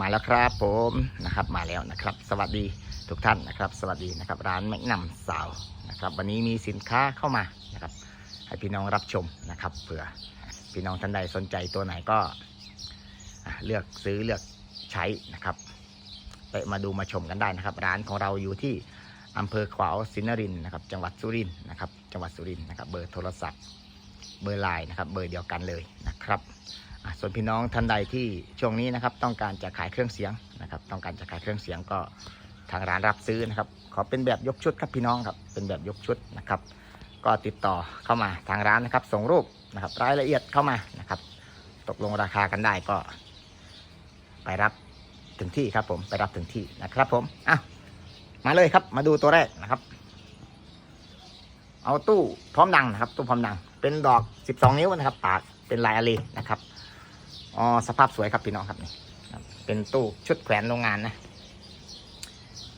มาแล้วครับผมนะครับมาแล้วนะครับ สวัสดีทุกท่านนะครับ สวัสดีนะครับ ร้านแมกนัมสาวนะครับ วันนี้มีสินค้าเข้ามานะครับ ให้พี่น้องรับชมนะครับเผื่อพี่น้องท่านใดสนใจตัวไหนก็เลือกซื้อเลือกใช้นะครับ ไปมาดูมาชมกันได้นะครับ ร้านของเราอยู่ที่อำเภอขวาวสินรินนะครับ จังหวัดสุรินทร์นะครับ จังหวัดสุรินทร์นะครับ เบอร์โทรศัพท์ เบอร์ไลน์นะครับ เบอร์เดียวกันเลยนะครับ ส่วนพี่น้องท่านใดที่ช่วงนี้นะครับ ต้องการจะขายเครื่องเสียงนะครับ ต้องการจะขายเครื่องเสียงก็ทางร้านรับซื้อนะครับ ขอเป็นแบบยกชุดครับพี่น้องครับ เป็นแบบยกชุดนะครับ ก็ติดต่อเข้ามาทางร้านนะครับ ส่งรูปนะครับ รายละเอียดเข้ามานะครับ ตกลงราคากันได้ก็ ไปรับถึงที่ครับผม ไปรับถึงที่นะครับผม อะ มาเลยครับ มาดูตัวแรกนะครับ เอาตู้พร้อมดังนะครับ ตู้พร้อมดัง เป็นดอก 12 นิ้วนะครับ ปากเป็นลายอะลีนะครับ อ๋อสภาพสวยครับพี่น้องครับนี่เป็นตู้ชุดแขวนโรงงานนะ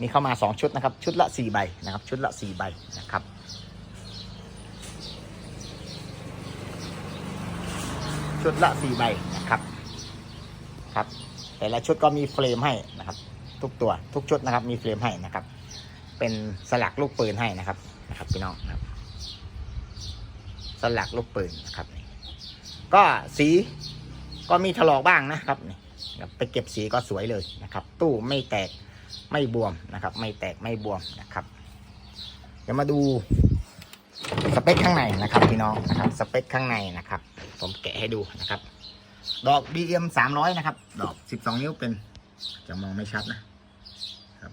มีเข้ามาสองชุดนะครับ ชุดละสี่ใบนะครับ ชุดละสี่ใบนะครับชุดละสี่ใบนะครับครับ แต่ละชุดก็มีเฟรมให้นะครับ ทุกตัวทุกชุดนะครับมีเฟรมให้นะครับ เป็นสลักลูกปืนให้นะครับนะครับพี่น้องครับ สลักลูกปืนนะครับ ก็สี ก็มีถลอกบ้างนะครับนี่ไปเก็บสีก็สวยเลยนะครับ ตู้ไม่แตกไม่บวมนะครับ ไม่แตกไม่บวมนะครับเดี๋ยวมาดูสเปคข้างในนะครับพี่น้องนะครับ สเปคข้างในนะครับ ผมแกะให้ดูนะครับ ดอก BM 300นะครับ ดอก 12 นิ้วเป็น จะมองไม่ชัดนะครับ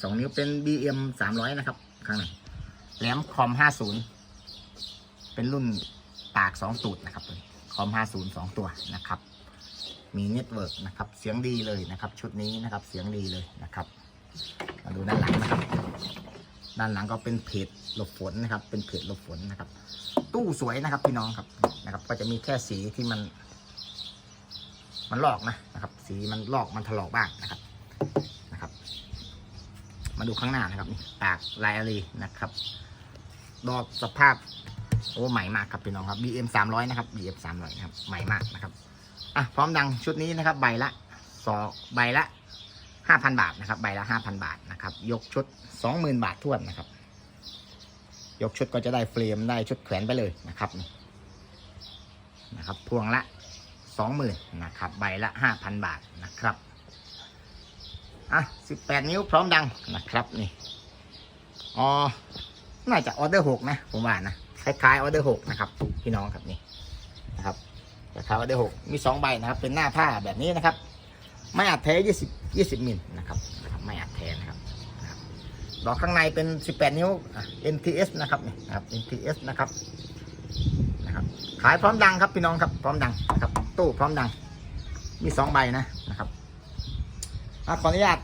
12 นิ้วเป็น BM 300นะครับ ข้างในแหลมคอม50เป็นรุ่นปากสองตูดนะครับตัวนี้ คอม 50สองตัวนะครับ มีเน็ตเวิร์กนะครับ เสียงดีเลยนะครับ ชุดนี้นะครับ เสียงดีเลยนะครับ มาดูด้านหลังนะครับ ด้านหลังก็เป็นเพจหลบฝนนะครับ เป็นเพจหลบฝนนะครับ ตู้สวยนะครับพี่น้องครับ นะครับ ก็จะมีแค่สีที่มัน มันลอกนะนะครับ สีมันลอกมันถลอกบ้างนะครับ นะครับ มาดูข้างหน้านะครับนี่ปากลายอารีนะครับ ดอกสภาพ โอ้ใหม่มากครับพี่น้องครับ BM 300นะครับ BM 300นะครับใหม่มากนะครับอะพร้อมดังชุดนี้นะครับ ใบละสองใบละห้าพันบาทนะครับ ใบละห้าพันบาทนะครับ ยกชุดสองหมื่นบาทท่วนนะครับ ยกชุดก็จะได้เฟรมได้ชุดแขวนไปเลยนะครับนี่นะครับ พวงละสองหมื่นนะครับ ใบละห้าพันบาทนะครับอะสิบแปดนิ้วพร้อมดังนะครับนี่อ๋อน่าจะออเดอร์หกนะ ผมว่านะ คล้ายๆออเดอร์หกนะครับ พี่น้องครับนี่นะครับคล้ายออเดอร์หกมีสองใบนะครับ เป็นหน้าผ้าแบบนี้นะครับ ไม่อัดแท้ยี่สิบยี่สิบมิลนะครับไม่อัดแท้นะครับดอกข้างในเป็นสิบแปดนิ้ว NTS นะครับนี่นะครับ NTS นะครับนะครับ ขายพร้อมดังครับพี่น้องครับ พร้อมดังนะครับ ตู้พร้อมดัง มีสองใบนะนะครับอขออนุญาต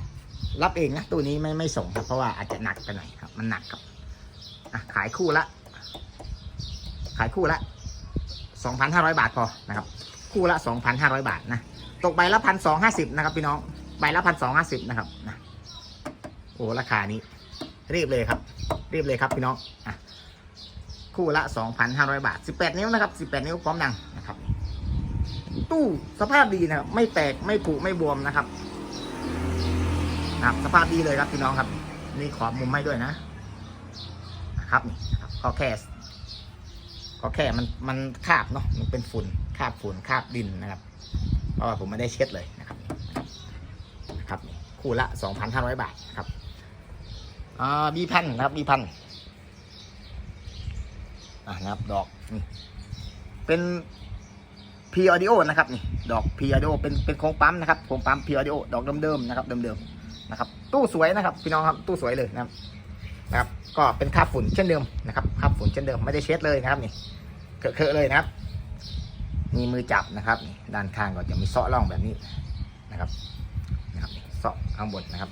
รับเองนะ ตู้นี้ไม่ไม่ส่งครับ เพราะว่าอาจจะหนักไปหน่อยครับ มันหนักครับขายคู่ละ ขายคู่ละสองพันห้าร้อยบาทพอนะครับ คู่ละสองพันห้าร้อยบาทนะ ตกใบละพันสองห้าสิบนะครับพี่น้อง ใบละพันสองห้าสิบนะครับนะโอ้ราคานี้ รีบเลยครับ รีบเลยครับพี่น้องอะคู่ละสองพันห้าร้อยบาทสิบแปดนิ้วนะครับสิบแปดนิ้วพร้อมดังนะครับ ตู้สภาพดีนะครับ ไม่แตกไม่ผุไม่บวมนะครับนะครับ สภาพดีเลยครับพี่น้องครับ นี่ขอมุมให้ด้วยนะ นะครับนี่นะครับก็แค่ ก็แค่มันมันคาบเนาะมันเป็นฝุ่นคาบฝุ่นคาบดินนะครับ เพราะว่าผมไม่ได้เช็ดเลยนะครับนะครับนี่คู่ละสองพันห้าร้อยบาทครับอ่าบีพันนะครับบีพันอ่านะครับ ดอกนี่เป็นพีออดิโอนะครับนี่ดอกพีออดิโอเป็นเป็นโครงปั๊มนะครับโครงปั๊มพีออดิโอดอกเดิมๆนะครับเดิมๆนะครับ ตู้สวยนะครับ พี่น้องครับตู้สวยเลยนะครับนะครับ ก็เป็นคาบฝุ่นเช่นเดิมนะครับคาบฝุ่นเช่นเดิมไม่ได้เช็ดเลยนะครับนี่ เคอะๆเลยนะครับ มีมือจับนะครับ ด้านข้างก็จะมีเซาะร่องแบบนี้นะครับนะครับเซาะข้างบนนะครับ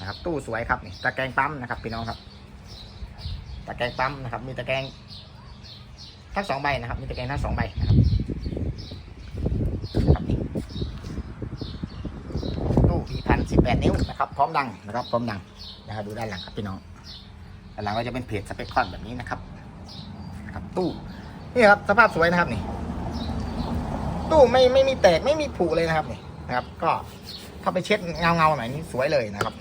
นะครับ ตู้สวยครับนี่ตะแกรงปั๊มนะครับพี่น้องครับ ตะแกรงปั๊มนะครับ มีตะแกรงทั้งสองใบนะครับ มีตะแกรงทั้งสองใบนะครับตู้พีพันสิบแปดนิ้วนะครับ พร้อมดังนะครับ พร้อมดังนะครับ ดูด้านหลังครับพี่น้องด้านหลังก็จะเป็นเพจสเปคคอนแบบนี้นะครับ นะครับ ตู้นี่ครับสภาพสวยนะครับนี่ ตู้ไม่ไม่มีแตกไม่มีผุเลยนะครับนี่นะครับ ก็ถ้าไปเช็ดเงาเงาหน่อยนี่สวยเลยนะครับ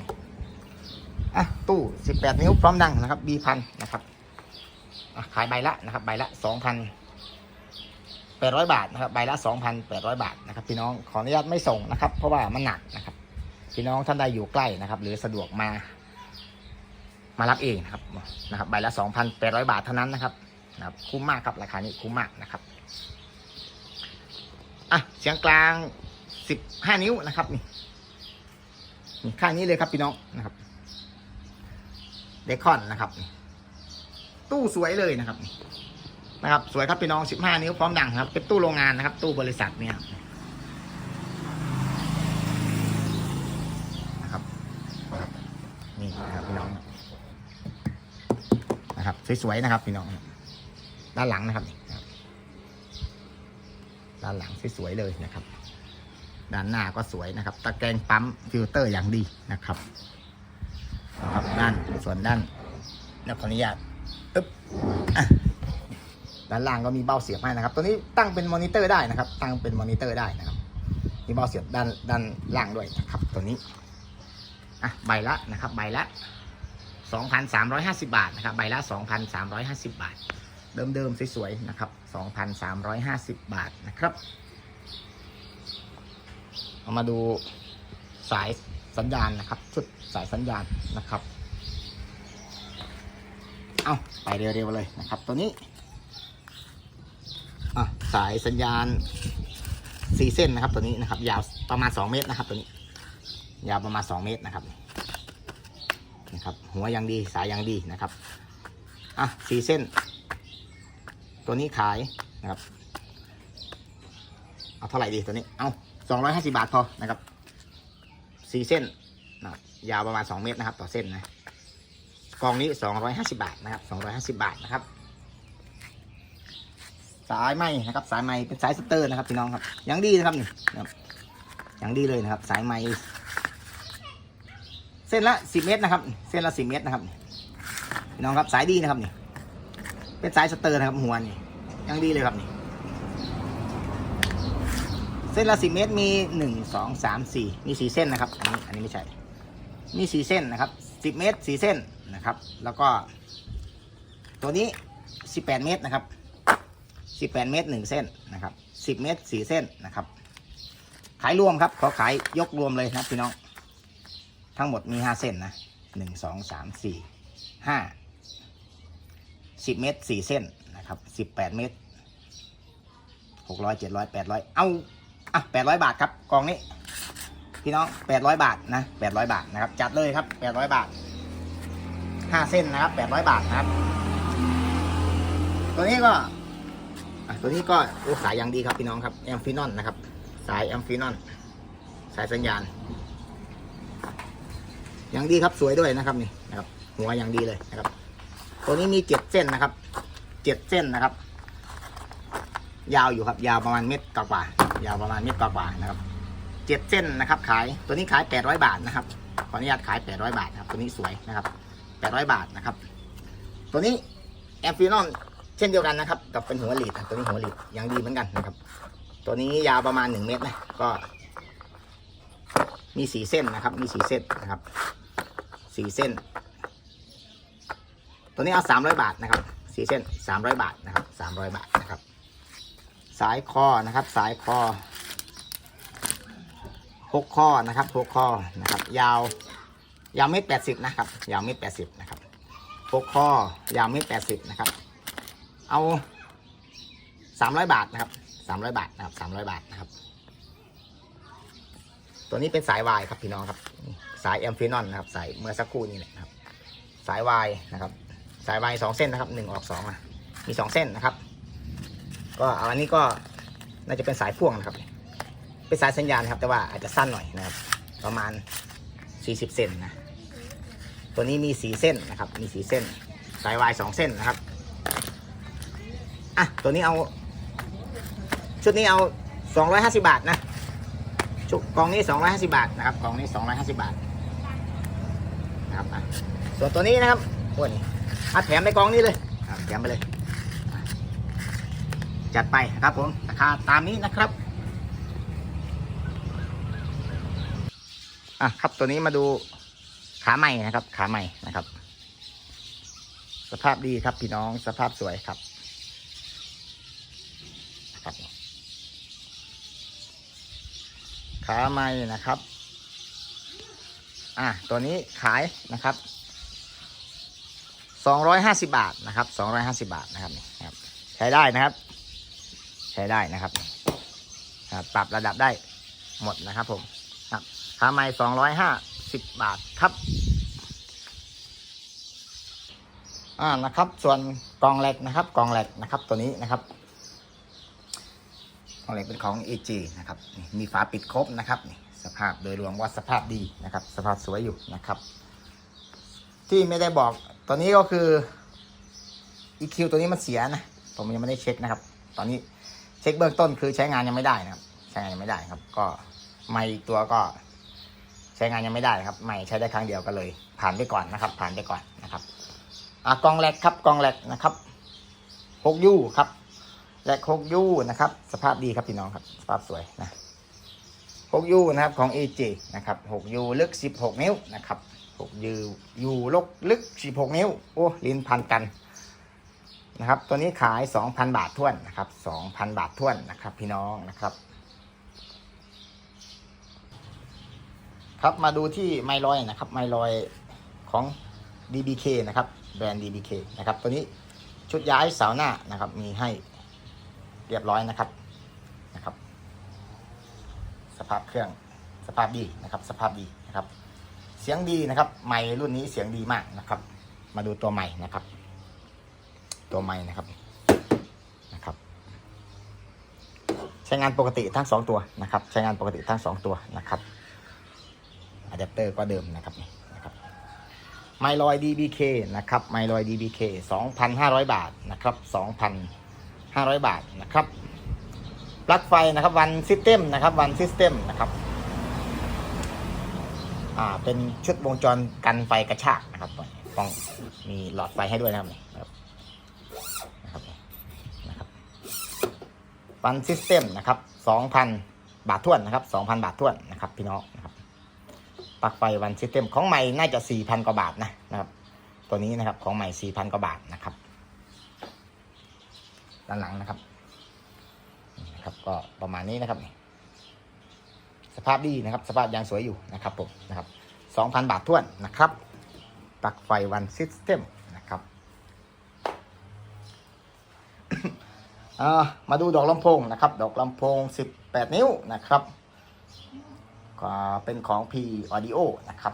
อะตู้ 18 นิ้วพร้อมดังนะครับ B พันนะครับขายใบละนะครับ ใบละ2,800บาทนะครับใบละ2,800บาทนะครับ พี่น้องขออนุญาตไม่ส่งนะครับ เพราะว่ามันหนักนะครับ พี่น้องท่านใดอยู่ใกล้นะครับ หรือสะดวกมา มารับเองนะครับนะครับ ใบละ2,800บาทเท่านั้นนะครับ นะครับคุ้มมากครับราคานี้คุ้มมากนะครับอะเสียงกลาง15นิ้วนะครับนี่นี่ข้างนี้เลยครับพี่น้องนะครับเดคอนนะครับ ตู้สวยเลยนะครับนะครับ สวยครับพี่น้อง15นิ้วพร้อมดังครับเป็นตู้โรงงานนะครับ ตู้บริษัทเนี่ยนะครับนะครับนี่นะครับพี่น้องนะครับ สวยๆนะครับพี่น้อง ด้านหลังนะครับด้านหลังสวยๆเลยนะครับ ด้านหน้าก็สวยนะครับ ตะแกรงปั๊มฟิลเตอร์อย่างดีนะครับนะครับด้านส่วนด้านนขออนุญาตอึ๊บด้านล่างก็มีเบ้าเสียบให้นะครับ ตัวนี้ตั้งเป็นมอนิเตอร์ได้นะครับ ตั้งเป็นมอนิเตอร์ได้นะครับ มีเบ้าเสียบด้านด้านล่างด้วยนะครับ ตัวนี้อะใบละนะครับ ใบละ 2,350 บาทนะครับ ใบละ 2,350 บาท เดิมๆสวยๆนะครับ 2,350 บาทนะครับ เอามาดูสายสัญญาณนะครับ ชุดสายสัญญาณนะครับ เอาไปเร็วๆเลยนะครับ ตัวนี้อะสายสัญญาณสี่เส้นนะครับ ตัวนี้นะครับ ยาวประมาณ 2 เมตรนะครับตัวนี้ ยาวประมาณ 2 เมตรนะครับนะครับ หัวยังดีสายยังดีนะครับอะสี่เส้น ตัวนี้ขายนะครับ เอาเท่าไหร่ดีตัวนี้ เอาสองร้อยห้าสิบาทพอนะครับสี่เส้นนะครับยาวประมาณสองเมตรนะครับ ต่อเส้นนะกองนี้สองร้อยห้าสิบาทนะครับสองร้อยห้าสิบาทนะครับ สายไหมนะครับ สายไหมเป็นสายสเตอร์นะครับพี่น้องครับยังดีนะครับนี่นะครับยังดีเลยนะครับ สายไหมเส้นละสิบเมตรนะครับ เส้นละสิบเมตรนะครับพี่น้องครับสายดีนะครับนี่ เป็นสายสเตอร์นะครับหัวนี่ยังดีเลยครับนี่ เส้นละสิเมตรมีหนึ่งสองสามสี่มีสี่เส้นนะครับ อันนี้อันนี้ไม่ใช่ มีสี่เส้นนะครับสิบเมตรสี่เส้นนะครับ แล้วก็ ตัวนี้สิบแปดเมตรนะครับสิบแปดเมตรหนึ่งเส้นนะครับสิบเมตรสี่เส้นนะครับ ขายรวมครับขอขายยกรวมเลยนะพี่น้อง ทั้งหมดมีห้าเส้นนะหนึ่งสองสามสี่ห้า สิบเมตรสี่เส้นนะครับสิบแปดเมตรหกร้อยเจ็ดร้อยแปดร้อยเอาอะแปดร้อยบาทครับกองนี้ พี่น้องแปดร้อยบาทนะแปดร้อยบาทนะครับ จัดเลยครับแปดร้อยบาทห้าเส้นนะครับแปดร้อยบาทนะครับ ตัวนี้ก็อะตัวนี้ก็โอ้สายอย่างดีครับพี่น้องครับแอมฟินอนนะครับ สายแอมฟินอนสายสัญญาณ อย่างดีครับสวยด้วยนะครับนี่นะครับ หัวอย่างดีเลยนะครับ ตัวนี้มีเจ็ดเส้นนะครับ เจ็ดเส้นนะครับ ยาวอยู่ครับ ยาวประมาณเม็ดกว่าๆยาวประมาณเม็ดกว่านะครับ เจ็ดเส้นนะครับ ขาย ตัวนี้ขายแปดร้อยบาทนะครับ ขออนุญาตขายแปดร้อยบาทครับ ตัวนี้สวยนะครับแปดร้อยบาทนะครับ ตัวนี้แอมฟินอนเช่นเดียวกันนะครับ กับเป็นหัวหลีดตัวนี้หัวหลีดยังดีเหมือนกันนะครับ ตัวนี้ยาวประมาณหนึ่งเมตรนะ ก็ มีสีเส้นนะครับ มีสีเส้นนะครับ สีเส้น ตัวนี้เอาสามร้อยบาทนะครับสีเส้นสามร้อยบาทนะครับสามร้อยบาทนะครับ สายคอนะครับ สายคอหกข้อนะครับหกข้อนะครับ ยาวยาวเมตรแปดสิบนะครับ ยาวเมตรแปดสิบนะครับหกข้อยาวเมตรแปดสิบนะครับ เอาสามร้อยบาทนะครับสามร้อยบาทนะครับสามร้อยบาทนะครับ ตัวนี้เป็นสายวายครับพี่น้องครับ สายแอมฟินอนนะครับ สายเมื่อสักครู่นี้แหละครับ สายวายนะครับ สายวายสองเส้นนะครับหนึ่งออกสองนะมีสองเส้นนะครับ ก็เอาอันนี้ก็น่าจะเป็นสายพ่วงนะครับ เป็นสายสัญญาณครับ แต่ว่าอาจจะสั้นหน่อยนะครับ ประมาณ40เซนนะตัวนี้มีสีเส้นนะครับ มีสีเส้น สายวายสองเส้นนะครับอะตัวนี้เอา ชุดนี้เอา250บาทนะชุดกองนี้250บาทนะครับกองนี้250บาทนะครับอะส่วนตัวนี้นะครับอ้นี่ อะแถมไปกองนี้เลยแถมไปเลย จัดไปครับผมราคาตามนี้นะครับอะครับตัวนี้มาดูขาใหม่นะครับ ขาใหม่นะครับ สภาพดีครับพี่น้องสภาพสวยครับครับขาใหม่นะครับ อะตัวนี้ขายนะครับ สองร้อยห้าสิบาทนะครับสองร้อยห้าสิบาทนะครับนี่ครับใช้ได้นะครับ ใช้ได้นะครับปรับระดับได้หมดนะครับผมครับขาใหม่สองร้อยห้าสิบบาทครับอ่านะครับ ส่วนกองเหลกนะครับ กองเหลกนะครับ ตัวนี้นะครับกองเหล็กเป็นของ AG นะครับมีฝาปิดครบนะครับสภาพโดยรวมว่าสภาพดีนะครับ สภาพสวยอยู่นะครับ ที่ไม่ได้บอก ตัวนี้ก็คือ EQ ตัวนี้มันเสียนะ ผมยังไม่ได้เช็คนะครับ ตอนนี้เช็คเบื้องต้นคือใช้งานยังไม่ได้นะครับ ใช้งานยังไม่ได้ครับ ก็ไม่ตัวก็ ใช้งานยังไม่ได้ครับ ไม่ใช้ได้ครั้งเดียวก็เลย ผ่านไปก่อนนะครับ ผ่านไปก่อนนะครับอะกองแหลกครับกองแหลกนะครับหกยูครับแหลกหกยูนะครับ สภาพดีครับพี่น้องครับ สภาพสวยนะหกยูนะครับของ AJ นะครับหกยูลึกสิบหกนิ้วนะครับ หกยูยูลกลึกสิบหกนิ้ว โอ้ลิ้นพันกันนะครับ ตัวนี้ขายสองพันบาทท้วนนะครับสองพันบาทท้วนนะครับ พี่น้องนะครับ ครับมาดูที่ไมลอยนะครับ ไมลอยของ DBK นะครับ แบรนด์ DBK นะครับ ตัวนี้ชุดย้ายเสาหน้านะครับ มีให้เรียบร้อยนะครับนะครับ สภาพเครื่องสภาพดีนะครับ สภาพดีนะครับ เสียงดีนะครับ ไมค์รุ่นนี้เสียงดีมากนะครับ มาดูตัวใหม่นะครับ ตัวใหม่นะครับนะครับ ใช้งานปกติทั้งสองตัวนะครับ ใช้งานปกติทั้งสองตัวนะครับอะแดปเตอร์ก็เดิมนะครับนี่นะครับไมลอย DBK นะครับไมลอย DBK 2,500 บาทนะครับ2,500 บาทนะครับปลั๊กไฟนะครับวันซิสเต็มนะครับวันซิสเต็มนะครับ อ่าเป็นชุดวงจรกันไฟกระชากนะครับต้องมีหลอดไฟให้ด้วยนะครับนะครับนะครับนะครับวันซิสเต็มนะครับ2,000บาทท้วนนะครับ2,000บาทท้วนนะครับ พี่น้องนะครับปลั๊กไฟวันซิสเต็มของใหม่น่าจะ4,000กว่าบาทนะนะครับ ตัวนี้นะครับของใหม่4,000กว่าบาทนะครับ ด้านหลังนะครับนี่นะครับ ก็ประมาณนี้นะครับนี่ สภาพดีนะครับ สภาพยางสวยอยู่นะครับผมนะครับ2,000 บาทท้วนนะครับปลั๊กไฟวันซิสเต็มนะครับมาดูดอกลำโพงนะครับ ดอกลำโพง 18 นิ้วนะครับก็เป็นของ P Audio นะครับ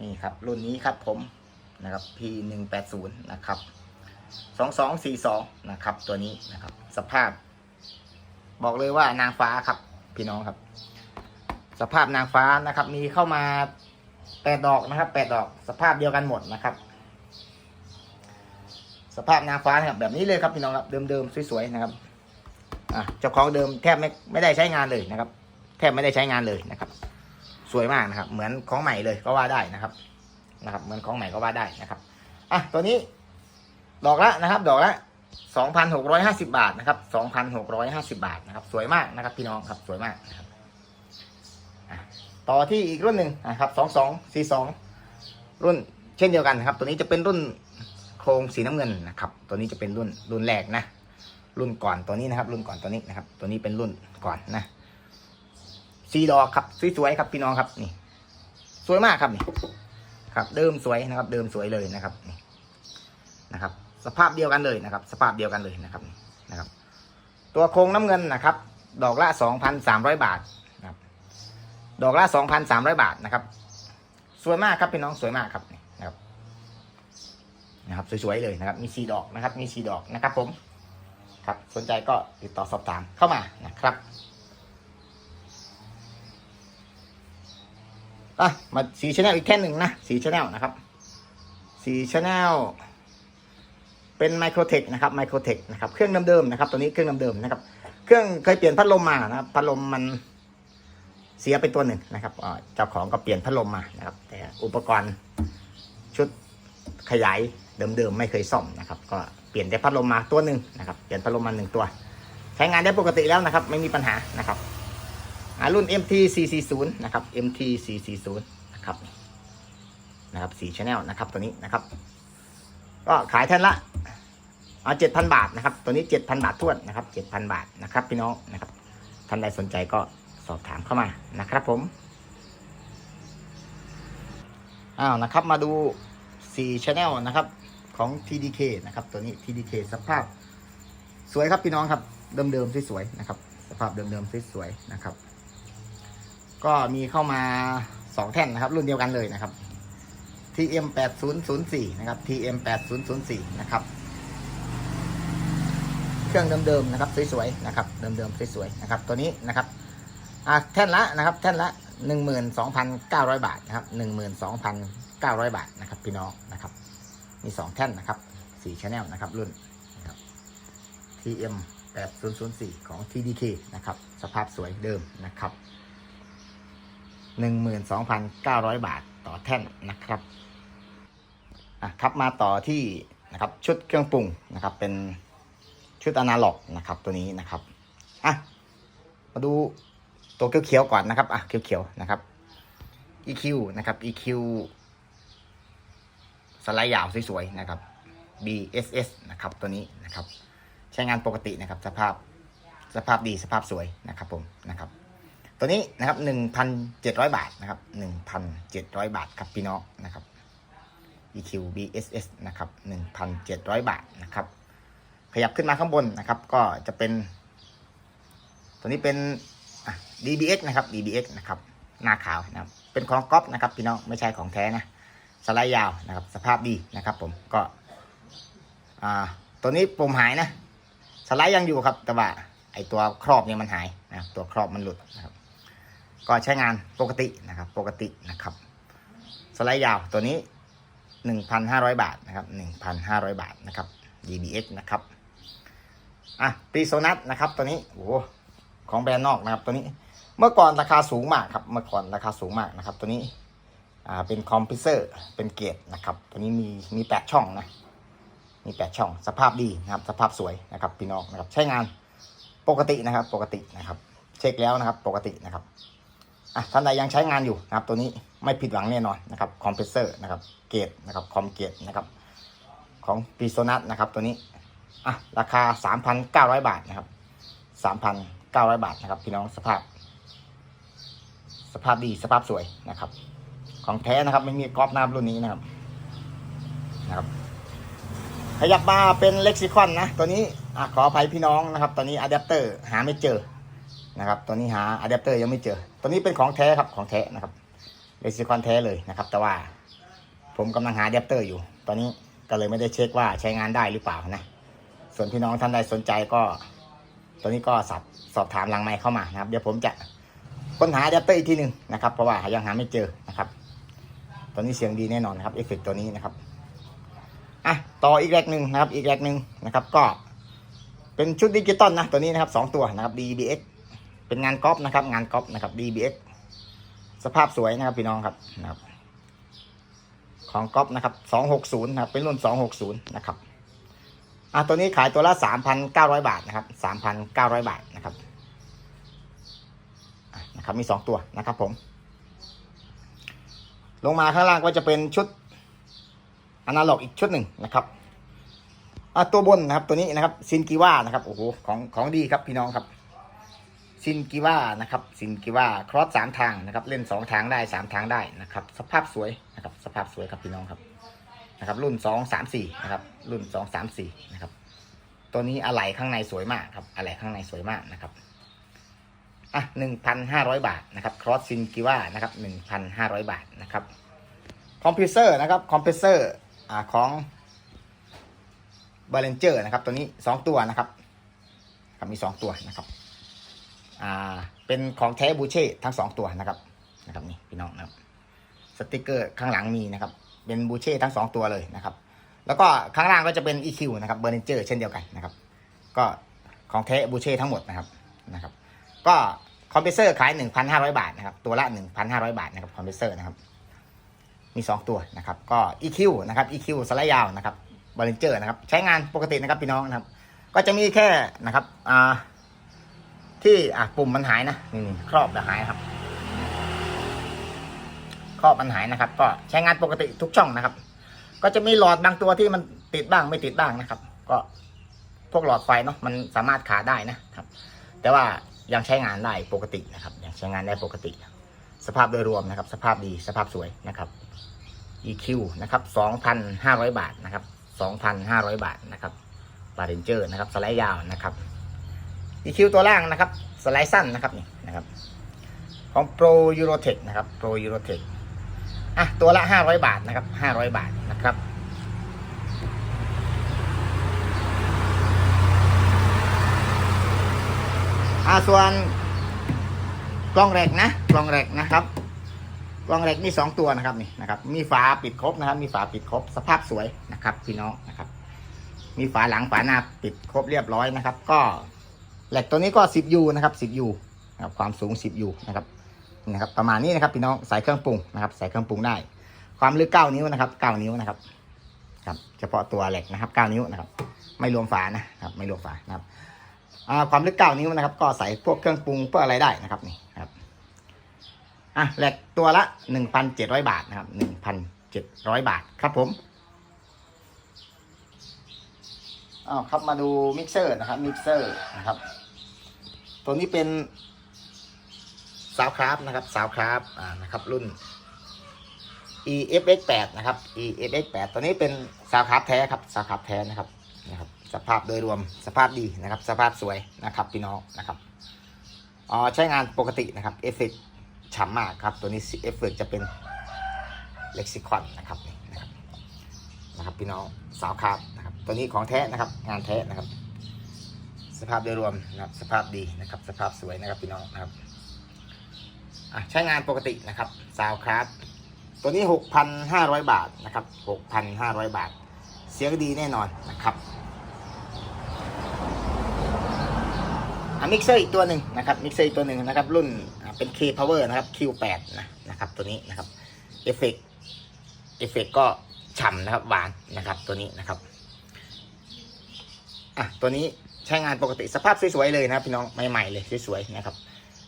นี่ครับ รุ่นนี้ครับผมนะครับ P 1 8 0นะครับ 2242 นะครับ ตัวนี้นะครับ สภาพ บอกเลยว่านางฟ้าครับ พี่น้องครับ สภาพนางฟ้านะครับ มีเข้ามาแปดดอกนะครับแปดดอกสภาพเดียวกันหมดนะครับ สภาพนางฟ้านะครับแบบนี้เลยครับพี่น้องครับเดิมๆสวยๆนะครับอะเจ้าของเดิมแทบไม่ไม่ได้ใช้งานเลยนะครับ แทบไม่ได้ใช้งานเลยนะครับ สวยมากนะครับ เหมือนของใหม่เลยก็ว่าได้นะครับนะครับ เหมือนของใหม่ก็ว่าได้นะครับอะตัวนี้ดอกละนะครับ ดอกละ สองพันหกร้อยห้าสิบาทนะครับสองพันหกร้อยห้าสิบาทนะครับ สวยมากนะครับ พี่น้องครับ สวยมากครับต่อที่อีกรุ่นหนึ่งนะครับสองสองสี่สองรุ่นเช่นเดียวกันนะครับ ตัวนี้จะเป็นรุ่นโครงสีน้ำเงินนะครับ ตัวนี้จะเป็นรุ่นรุ่นแรกนะ รุ่นก่อนตัวนี้นะครับ รุ่นก่อนตัวนี้นะครับ ตัวนี้เป็นรุ่นก่อนนะสีดอกครับสวยๆครับพี่น้องครับนี่ สวยมากครับนี่ครับ เดิมสวยนะครับ เดิมสวยเลยนะครับนี่นะครับ สภาพเดียวกันเลยนะครับ สภาพเดียวกันเลยนะครับนะครับ ตัวโครงน้ำเงินนะครับ ดอกละสองพันสามร้อยบาทนะครับ ดอกละสองพันสามร้อยบาทนะครับ สวยมากครับพี่น้องสวยมากครับนี่นะครับ นะครับ สวยๆเลยนะครับ มีสีดอกนะครับ มีสีดอกนะครับ ผม ครับสนใจก็ติดต่อสอบถามเข้ามานะครับอะมาสีชแนลอีกแค่หนึ่งนะสีชแนลนะครับสีชแนล เป็นไมโครเทคนะครับไมโครเทคนะครับเครื่องเดิมๆนะครับตัวนี้เครื่องเดิมๆนะครับเครื่องเคยเปลี่ยนพัดลมมานะครับพัดลมมันเสียไปตัวหนึ่งนะครับเจ้าของก็เปลี่ยนพัดลมมานะครับ แต่อุปกรณ์ชุดขยายเดิมๆไม่เคยซ่อมนะครับ ก็เปลี่ยนแต่พัดลมมาตัวหนึ่งนะครับเปลี่ยนพัดลมมาหนึ่งตัว ใช้งานได้ปกติแล้วนะครับ ไม่มีปัญหานะครับรุ่น MT 440นะครับ MT 440นะครับนะครับ4 channel นะครับตัวนี้นะครับ ก็ขายแท่นละเอา7,000บาทนะครับ ตัวนี้7,000บาททวนนะครับ7,000บาทนะครับ พี่น้องนะครับท่านใดสนใจก็สอบถามเข้ามานะครับผมอ้าวนะครับ มาดู4 Channel นะครับของ TDK นะครับ ตัวนี้ TDK สภาพ สวยครับพี่น้องครับเดิมๆสวยๆนะครับ สภาพเดิมๆสวยๆนะครับ ก็มีเข้ามา 2 แท่นนะครับ รุ่นเดียวกันเลยนะครับ TM 8004นะครับ TM 8004นะครับ เครื่องเดิมๆนะครับสวยๆนะครับเดิมๆสวยๆนะครับตัวนี้นะครับอ่าแท่นละนะครับ แท่นละ 12,900 บาทนะครับ12,900 บาทนะครับ พี่น้องนะครับมี 2 แท่นนะครับ4 Channel นะครับรุ่นนะครับ TM 8004 ของ TDK นะครับ สภาพสวยเดิมนะครับ 12,900 บาท ต่อแท่นนะครับอะครับมาต่อที่นะครับชุดเครื่องปรุงนะครับ เป็นชุดอนาล็อกนะครับ ตัวนี้นะครับอะมาดูตัวเขียวๆก่อนนะครับอะเขียวๆนะครับ EQ นะครับ EQ สไลด์ยาวสวยๆนะครับ BSS นะครับตัวนี้นะครับ ใช้งานปกตินะครับ สภาพสภาพดีสภาพสวยนะครับผม ตัวนี้นะครับหนึ่งพันเจ็ดร้อยบาทนะครับหนึ่งพันเจ็ดร้อยบาทครับพี่น้องนะครับ EQ BSS นะครับหนึ่งพันเจ็ดร้อยบาทนะครับ ขยับขึ้นมาข้างบนนะครับ ก็จะเป็น ตัวนี้เป็น DBX นะครับ DBX นะครับ หน้าขาวนะครับ เป็นของก๊อปนะครับพี่น้องไม่ใช่ของแท้นะสไลด์ยาวนะครับ สภาพดีนะครับ ผมก็ตัวนี้ปุ่มหายนะ สไลด์ยังอยู่ครับ แต่ว่าไอตัวครอบเนี่ยมันหายนะตัวครอบมันหลุดนะครับ ก็ใช้งานปกตินะครับ ปกตินะครับ สไลด์ยาวตัวนี้ 1,500 บาทนะครับ 1,500 บาทนะครับ DBX นะครับอะปีโซนัทนะครับตัวนี้โอ้ของแบรนด์นอกนะครับตัวนี้เมื่อก่อนราคาสูงมากครับ เมื่อก่อนราคาสูงมากนะครับ ตัวนี้อ่าเป็นคอมพิวเซอร์เป็นเกียรดนะครับ ตัวนี้มีมีแปดช่องนะมีแปดช่อง สภาพดีนะครับ สภาพสวยนะครับพี่น้องนะครับ ใช้งานปกตินะครับ ปกตินะครับ เช็คแล้วนะครับ ปกตินะครับ อะท่านใดยังใช้งานอยู่นะครับ ตัวนี้ไม่ผิดหวังแน่นอนนะครับคอมเพรสเซอร์นะครับเกรดนะครับคอมเกรดนะครับของปีโซนัทนะครับตัวนี้อะราคา 3,900 บาทนะครับ 3,900 บาทนะครับ พี่น้องสภาพ สภาพดีสภาพสวยนะครับ ของแท้นะครับไม่มีกรอบน้ารุ่นนี้นะครับนะครับ ขยับมาเป็นเล็กซิคอนนะ ตัวนี้อะขออภัยพี่น้องนะครับ ตอนนี้อะแดปเตอร์หาไม่เจอ นะครับตัวนี้หาอะแดปเตอร์ยังไม่เจอตัวนี้เป็นของแท้ครับของแท้นะครับเล็กซิคอนแท้เลยนะครับ แต่ว่าผมกำลังหาอะแดปเตอร์อยู่ ตอนนี้ก็เลยไม่ได้เช็คว่าใช้งานได้หรือเปล่านะ ส่วนพี่น้องท่านใดสนใจก็ตัวนี้ก็สอบสอบถามหลังไมค์เข้ามานะครับ เดี๋ยวผมจะค้นหาอะแดปเตอร์อีกทีหนึ่งนะครับ เพราะว่ายังหาไม่เจอนะครับตัวนี้เสียงดีแน่นอนนะครับเอฟเฟกตัวนี้นะครับอะต่ออีกแรกหนึ่งนะครับ อีกแรกหนึ่งนะครับ ก็เป็นชุดดิจิตอลนะตัวนี้นะครับสองตัวนะครับ DBX เป็นงานก๊อปนะครับ งานก๊อปนะครับ DBX สภาพสวยนะครับพี่น้องครับนะครับ ของก๊อปนะครับสองหกศูนย์นะครับ เป็นรุ่นสองหกศูนย์นะครับอะตัวนี้ขายตัวละสามพันเก้าร้อยบาทนะครับสามพันเก้าร้อยบาทนะครับนะครับมีสองตัวนะครับผม ลงมาข้างล่างก็จะเป็นชุดอนาล็อกอีกชุดหนึ่งนะครับอะตัวบนนะครับตัวนี้นะครับซินกิว่านะครับโอ้โหของของดีครับพี่น้องครับ ซินกิว่านะครับซินกิว่าครอสสามทางนะครับ เล่นสองทางได้สามทางได้นะครับ สภาพสวยนะครับ สภาพสวยครับพี่น้องครับนะครับ รุ่นสองสามสี่นะครับ รุ่นสองสามสี่นะครับ ตัวนี้อะไหล่ข้างในสวยมากครับอะไหล่ข้างในสวยมากนะครับอะหนึ่งพันห้าร้อยบาทนะครับครอสซินกิว่านะครับหนึ่งพันห้าร้อยบาทนะครับคอมเพิวเซอร์นะครับคอมเพรสเซอร์อ่าของบาเลนเจอร์นะครับ ตัวนี้สองตัวนะครับครับมีสองตัวนะครับ อ่าเป็นของแท้บูเช่ทั้งสองตัวนะครับนะครับนี่พี่น้องนะครับสติกเกอร์ข้างหลังมีนะครับ เป็นบูเช่ทั้งสองตัวเลยนะครับ แล้วก็ข้างล่างก็จะเป็น EQ นะครับเบอร์เนเจอร์เช่นเดียวกันนะครับ ก็ของแท้บูเช่ทั้งหมดนะครับนะครับ ก็คอมเพรสเซอร์ขาย 1,500 บาทนะครับ ตัวละ 1,500 บาทนะครับคอมเพรสเซอร์นะครับ มี 2 ตัวนะครับ ก็ EQ นะครับ EQ สไลด์ยาวนะครับบริเจอร์นะครับ ใช้งานปกตินะครับพี่น้องนะครับ ก็จะมีแค่นะครับอ่า ที่อะปุ่มมันหายนะนี่นี่ครอบจะหายครับ ครอบมันหายนะครับ ก็ใช้งานปกติทุกช่องนะครับ ก็จะมีหลอดบางตัวที่มันติดบ้างไม่ติดบ้างนะครับ ก็พวกหลอดไฟเนาะมันสามารถขาได้นะครับ แต่ว่ายังใช้งานได้ปกตินะครับ ยังใช้งานได้ปกติ สภาพโดยรวมนะครับ สภาพดีสภาพสวยนะครับ EQ นะครับ2,500 บาทนะครับ2,500 บาทนะครับบาร์เรนเจอร์นะครับ สไลด์ยาวนะครับ EQ ตัวล่างนะครับ สไลด์สั้นนะครับนี่นะครับ ของ Pro Eurotech นะครับ Pro Eurotech อะตัวละ 500 บาทนะครับ 500 บาทนะครับอ่าส่วนกล้องแรกนะ กล้องแรกนะครับ กล้องแรกมีสองตัวนะครับนี่นะครับ มีฝาปิดครบนะครับ มีฝาปิดครบสภาพสวยนะครับพี่น้องนะครับ มีฝาหลังฝาหน้าปิดครบเรียบร้อยนะครับ ก็ แหลกตัวนี้ก็10ยูนะครับ10ยูนะครับความสูง10ยูนะครับนะครับประมาณนี้นะครับพี่น้องใส่เครื่องปรุงนะครับใส่เครื่องปรุงได้ ความลึก9นิ้วนะครับ9นิ้วนะครับครับเฉพาะตัวแหลกนะครับ9นิ้วนะครับไม่รวมฝานะครับไม่รวมฝานะครับความลึกเก้านิ้วนะครับ ก็ใส่พวกเครื่องปรุงเพื่ออะไรได้นะครับนี่ครับอะแหลกตัวละหนึ่งพันเจ็ดร้อยบาทนะครับหนึ่งพันเจ็ดร้อยบาทครับผมอ้าวครับมาดูมิกเซอร์นะครับมิกเซอร์นะครับ ตัวนี้เป็นสาวคราฟนะครับสาวคราฟอ่านะครับรุ่น EFX 8นะครับ EFX 8ตัวนี้เป็นสาวคราฟแท้ครับสาวคราฟแท้นะครับนะครับ สภาพโดยรวมสภาพดีนะครับ สภาพสวยนะครับพี่น้องนะครับอ๋อใช้งานปกตินะครับเอฟเฟกฉ่ำมากครับ ตัวนี้เอฟเฟกจะเป็นเล็กซิคอนนะครับนะครับนะครับพี่น้องสาวคราบนะครับตัวนี้ของแท้นะครับงานแท้นะครับ สภาพโดยรวมนะครับสภาพดีนะครับ สภาพสวยนะครับพี่น้องนะครับอะใช้งานปกตินะครับสาวคราบตัวนี้ 6,500 บาทนะครับ 6,500 บาท เสียงดีแน่นอนนะครับอะมิกเซอร์อีกตัวหนึ่งนะครับมิกเซอร์อีกตัวหนึ่งนะครับ รุ่นเป็น K Power นะครับ Q8 นะนะครับ ตัวนี้นะครับเอฟเฟกเอฟเฟกก็ฉ่ำนะครับหวานนะครับตัวนี้นะครับอะตัวนี้ ใช้งานปกติสภาพสวยๆเลยนะครับพี่น้องใหม่ๆเลยสวยๆนะครับ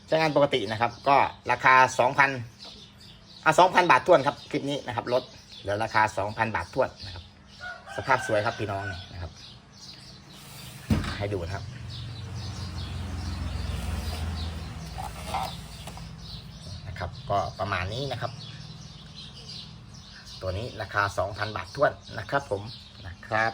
ใช้งานปกตินะครับ ก็ราคา 2,000อะ2,000 บาททวนครับคลิปนี้นะครับลดเหลือราคา 2,000 บาททวนนะครับ สภาพสวยครับพี่น้องนี่นะครับ ให้ดูนะครับนะครับ ก็ประมาณนี้นะครับ ตัวนี้ราคา 2,000 บาททวนนะครับผมนะครับ